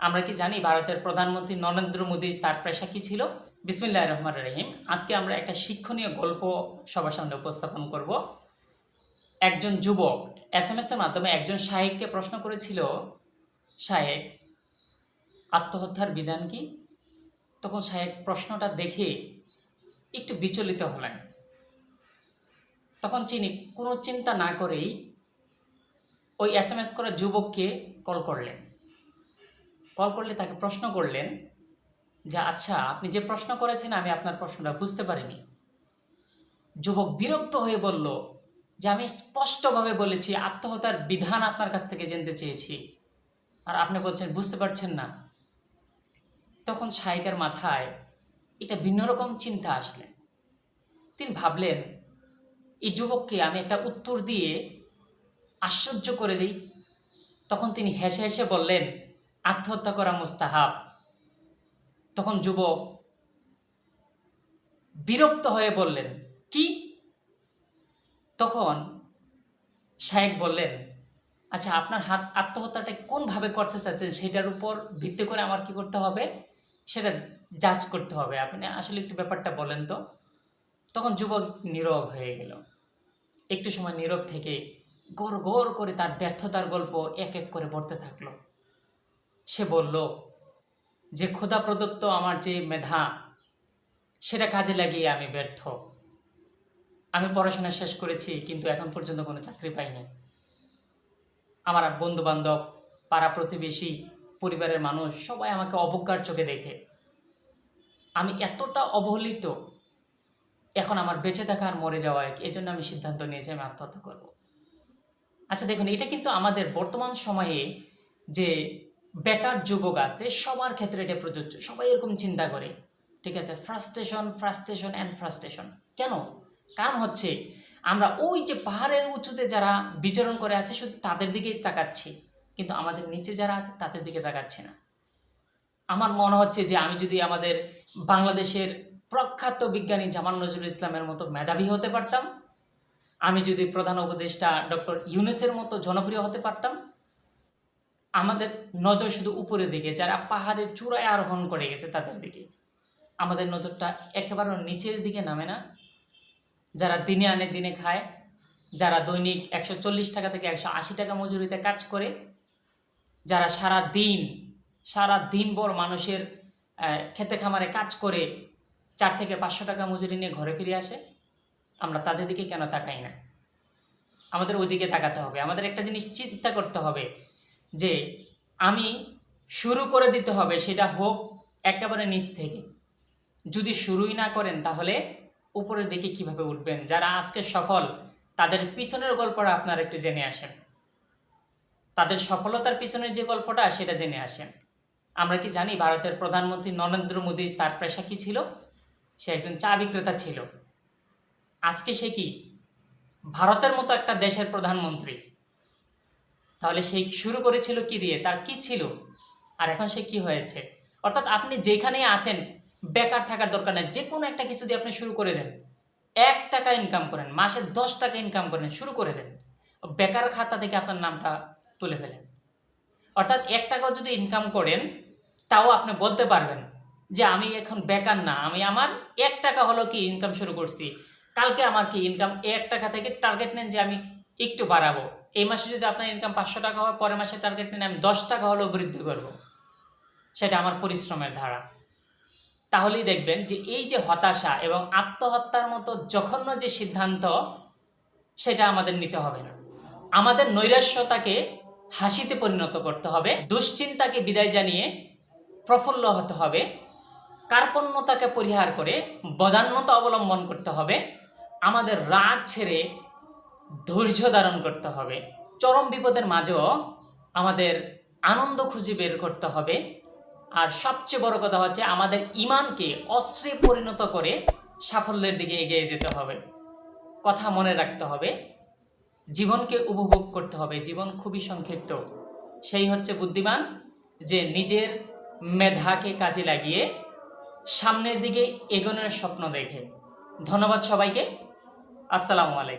আমরা কি জানি ভারতের প্রধানমন্ত্রী নরেন্দ্র মোদী তার পেশা কি ছিল? বিসমিল্লাহ রহমান রহিম। আজকে আমরা একটা শিক্ষণীয় গল্প সবার সামনে উপস্থাপন করব। একজন যুবক এস এম এস এর মাধ্যমে একজন সাহেবকে প্রশ্ন করেছিল সাহেব আত্মহত্যার বিধান কি? তখন সাহেব প্রশ্নটা দেখে একটু বিচলিত হলেন। তখন চিনি কোনো চিন্তা না করেই ওই এস এম এস করা যুবককে কল করলেন। কল করলে তাকে প্রশ্ন করলেন যে আচ্ছা আপনি যে প্রশ্ন করেছেন, আমি আপনার প্রশ্নটা বুঝতে পারিনি। যুবক বিরক্ত হয়ে বলল, যে, আমি স্পষ্টভাবে বলেছি, আত্মহত্যার বিধান আপনার কাছ থেকে জানতে চেয়েছি। আর আপনি বলছেন, বুঝতে পারছেন না। তখন শাহিকার মাথায় এটা ভিন্ন রকম চিন্তা আসলেন তিনি ভাবলেন, এই যুবককে আমি একটা উত্তর দিয়ে আশ্চর্য করে দিই। তখন তিনি হেসে হেসে বললেন আত্মহত্যা করা মুস্তাহাব। তখন যুবক বিরক্ত হয়ে বললেন, কি? তখন শায়েক বললেন আচ্ছা আপনার হাত আত্মহত্যাটা কোনভাবে করতে চাচ্ছেন? সেটার উপর ভিত্তি করে আমার কি করতে হবে? সেটা জাজ করতে হবে। আপনি আসলে একটু ব্যাপারটা বলেন তো? তখন যুবক নীরব হয়ে গেল। একটু সময় নীরব থেকে গড় গড় করে তার ব্যর্থতার গল্প এক এক করে পড়তে থাকল। সে বলল, যে খোদা প্রদত্ত আমার যে মেধা, সেটা কাজে লাগিয়ে আমি ব্যর্থ। আমি পড়াশোনা শেষ করেছি, কিন্তু এখন পর্যন্ত কোনো চাকরি পাইনি। আমার বন্ধু বান্ধব পাড়া প্রতিবেশী, পরিবারের মানুষ সবাই আমাকে অবজ্ঞার চোখে দেখে। আমি এতটা অবহেলিত, এখন আমার বেঁচে থাকা আর মরে যাওয়া এই জন্য আমি সিদ্ধান্ত নিয়েছি আমি আত্মহত্যা করব। আচ্ছা দেখুন, এটা কিন্তু আমাদের বর্তমান সময়ে যে বেকার যুবক আছে, সবার ক্ষেত্রে এটা প্রযোজ্য। সবাই এরকম চিন্তা করে, ঠিক আছে? ফ্রাস্ট্রেশন ফ্রাস্ট্রেশন অ্যান্ড ফ্রাস্ট্রেশন কেন? কারণ হচ্ছে, আমরা ওই যে পাহাড়ের উঁচুতে যারা বিচরণ করে আছে, শুধু তাদের দিকেই তাকাচ্ছি। কিন্তু আমাদের নিচে যারা আছে, তাদের দিকে তাকাচ্ছি না। আমার মনে হচ্ছে যে আমি যদি আমাদের বাংলাদেশের প্রখ্যাত বিজ্ঞানী জামান নজরুল ইসলামের মতো মেধাবী হতে পারতাম, আমি যদি প্রধান উপদেষ্টা ডক্টর ইউনেসের মতো জনপ্রিয় হতে পারতাম আমাদের নজর শুধু উপরের দিকে, যারা পাহাড়ের চূড়ায় আরোহণ করে গেছে তাদের দিকে। আমাদের নজরটা একেবারে নিচের দিকে নামে না। যারা দিনে আনে দিনে খায়, যারা দৈনিক একশো চল্লিশ টাকা থেকে একশো আশি টাকা মজুরিতে কাজ করে, যারা সারা দিন, সারা দিনভর মানুষের খেতে খামারে কাজ করে, চার থেকে পাঁচশো টাকা মজুরি নিয়ে ঘরে ফিরে আসে, আমরা তাদের দিকে কেন তাকাই না? আমাদের ওইদিকে তাকাতে হবে। আমাদের একটা জিনিস চিন্তা করতে হবে যে আমি শুরু করে দিতে হবে সেটা হোক একেবারে নিচ থেকে। যদি শুরুই না করেন তাহলে উপরের দিকে কীভাবে উঠবেন? যারা আজকে সফল, তাদের পিছনের গল্পটা আপনারা একটু জেনে আসেন। তাদের সফলতার পিছনের যে গল্পটা, সেটা জেনে আসেন। আমরা কি জানি ভারতের প্রধানমন্ত্রী নরেন্দ্র মোদী, তার পেশা কি ছিল? সে একজন চা বিক্রেতা ছিল। আজকে সে কি? ভারতের মতো একটা দেশের প্রধানমন্ত্রী। তাহলে সে শুরু করেছিল কি দিয়ে? তার কি ছিল? আর এখন সে কি হয়েছে? অর্থাৎ আপনি যেখানেই আছেন, বেকার থাকার দরকার নেই, যে কোনো একটা কিছু দিয়ে আপনি শুরু করে দেন। এক টাকা ইনকাম করেন, মাসে দশ টাকা ইনকাম করেন, শুরু করে দেন। বেকার খাতা থেকে আপনার নামটা তুলে ফেলেন। অর্থাৎ এক টাকাও যদি ইনকাম করেন, তাও আপনি বলতে পারবেন যে, আমি এখন বেকার না, আমি আমার এক টাকা হলো কি ইনকাম শুরু করছি। কালকে আমার কি ইনকাম এক টাকা থেকে টার্গেট নেন যে, আমি একটু বাড়াবো। এই মাসে যদি আপনার ইনকাম পাঁচশো টাকা হয়, পরের মাসে টার্গেট নেন আমি দশ টাকা হলেও বৃদ্ধি করব। সেটা আমার পরিশ্রমের ধারা। তাহলেই দেখবেন যে এই যে হতাশা এবং আত্মহত্যার মতো জঘন্য যে সিদ্ধান্ত, সেটা আমাদের নিতে হবে না। আমাদের নৈরাশ্যতাকে হাসিতে পরিণত করতে হবে, দুশ্চিন্তাকে বিদায় জানিয়ে প্রফুল্ল হতে হবে, কার্পণ্যতাকে পরিহার করে বদান্যতা অবলম্বন করতে হবে, আমাদের রাগ ছেড়ে ধৈর্য ধারণ করতে হবে। চরম বিপদের মাঝেও আমাদের আনন্দ খুঁজে বের করতে হবে। আর সবচেয়ে বড় কথা হচ্ছে আমাদের ইমানকে অস্ত্রে পরিণত করে সাফল্যের দিকে এগিয়ে যেতে হবে। কথা মনে রাখতে হবে। জীবনকে উপভোগ করতে হবে। জীবন খুবই সংক্ষিপ্ত। সেই হচ্ছে বুদ্ধিমান যে নিজের মেধাকে কাজে লাগিয়ে সামনের দিকে এগোনোর স্বপ্ন দেখে। ধন্যবাদ সবাইকে। আসসালামু আলাইকুম।